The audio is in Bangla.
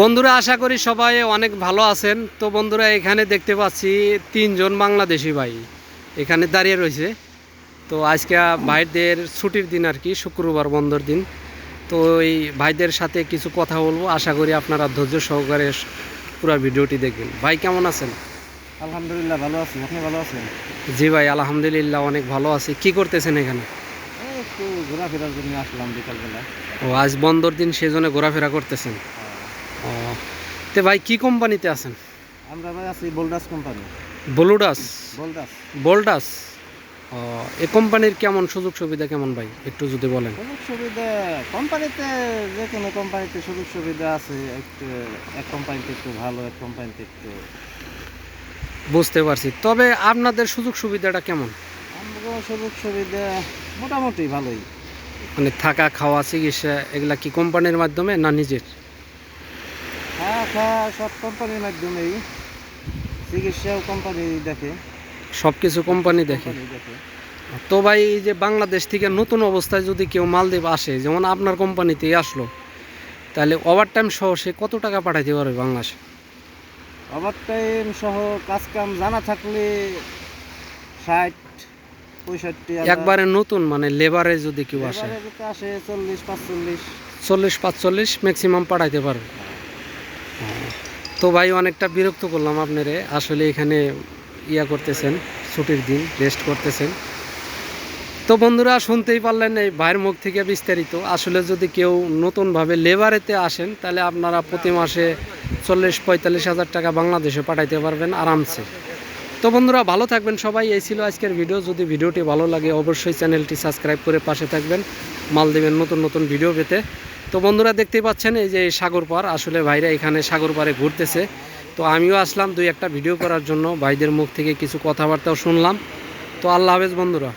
বন্ধুরা আশা করি সবাই অনেক ভালো আছেন। তো বন্ধুরা এখানে দেখতে পাচ্ছি তিনজন বাংলাদেশি ভাই এখানে দাঁড়িয়ে রয়েছে। তো আজকে ভাইদের ছুটির দিন আর কি শুক্রবার বন্ধর দিন। তো এই ভাইদের সাথে কিছু কথা বলব। আশা করি আপনারা ধৈর্য সহকারে পুরো ভিডিওটি দেখবেন। ভাই কেমন আছেন? আলহামদুলিল্লাহ ভালো আছি। আপনি ভালো আছেন? জি ভাই আলহামদুলিল্লাহ অনেক ভালো আছি। কি করতেছেন এখানে? একটু ঘোরাফেরার জন্য আসলাম বিকালবেলা। ও আজ বন্দর দিন সেজন্য ঘোরাফেরা করতেছেন? তে ভাই কি কোম্পানিতে আছেন? আমরা ভাই আছি বোল্ডাস কোম্পানি। বলুডাস বোল্ডাস বোল্ডাস ও এই কোম্পানির কেমন সুযোগ সুবিধা কেমন ভাই? একটু যদি বলেন। সুযোগ সুবিধা কোম্পানিতে যে কোনো কোম্পানিতে সুযোগ সুবিধা আছে একটু এক কোম্পানিতে একটু ভালো এক কোম্পানিতে একটু। বুঝতে পারছি। তবে আপনাদের সুযোগ সুবিধাটা কেমন? আমরা সুযোগ সুবিধা মোটামুটি ভালোই। মানে থাকা খাওয়া চিকিৎসা এগুলা কি কোম্পানির মাধ্যমে না নিজের? হ্যাঁ সব কোম্পানির মাধ্যমেই চিকিৎসাও কোম্পানি দেখে। সব কিছু কোম্পানি দেখে। তো ভাই এই যে বাংলাদেশ থেকে নতুন অবস্থায় যদি কেউ মালদ্বীপ আসে যেমন আপনার কোম্পানিতেই আসলো তাহলে ওভার টাইম সহ সে কত টাকা পাঠাইতে পারবে বাংলাদেশে? ওভার টাইম সহ কাজ কাম জানা থাকলে ষাট পঁয়ষট্টি একবারে নতুন মানে লেবারে যদি কেউ আসে। আসে চল্লিশ পাঁচচল্লিশ। চল্লিশ পাঁচচল্লিশ ম্যাক্সিমাম পাঠাইতে পারবে। তো ভাই, অনেকটা বিরক্ত করলাম আপনারে। আসলে এখানে ইয়া করতেছেন, ছুটির দিন রেস্ট করতেছেন। তো বন্ধুরা, শুনতেই পারলেন এই ভাইয়ের মুখ থেকে বিস্তারিত। আসলে যদি কেউ নতুনভাবে লেবারেতে আসেন, তাহলে আপনারা প্রতি মাসে চল্লিশ পঁয়তাল্লিশ হাজার টাকা বাংলাদেশে পাঠাইতে পারবেন আরামসে। তো বন্ধুরা, ভালো থাকবেন সবাই। এই ছিল আজকের ভিডিও। যদি ভিডিওটি ভালো লাগে, অবশ্যই চ্যানেলটি সাবস্ক্রাইব করে পাশে থাকবেন। মাল দেবেন নতুন নতুন ভিডিও পেতে। তো বন্ধুরা দেখতেই পাচ্ছেন, এই যে সাগর পার। আসলে ভাইরা এখানে সাগর পারে ঘুরতেছে। তো আমিও আসলাম দুই একটা ভিডিও করার জন্য। ভাইদের মুখ থেকে কিছু কথাবার্তাও শুনলাম। তো আল্লাহ হাফেজ বন্ধুরা।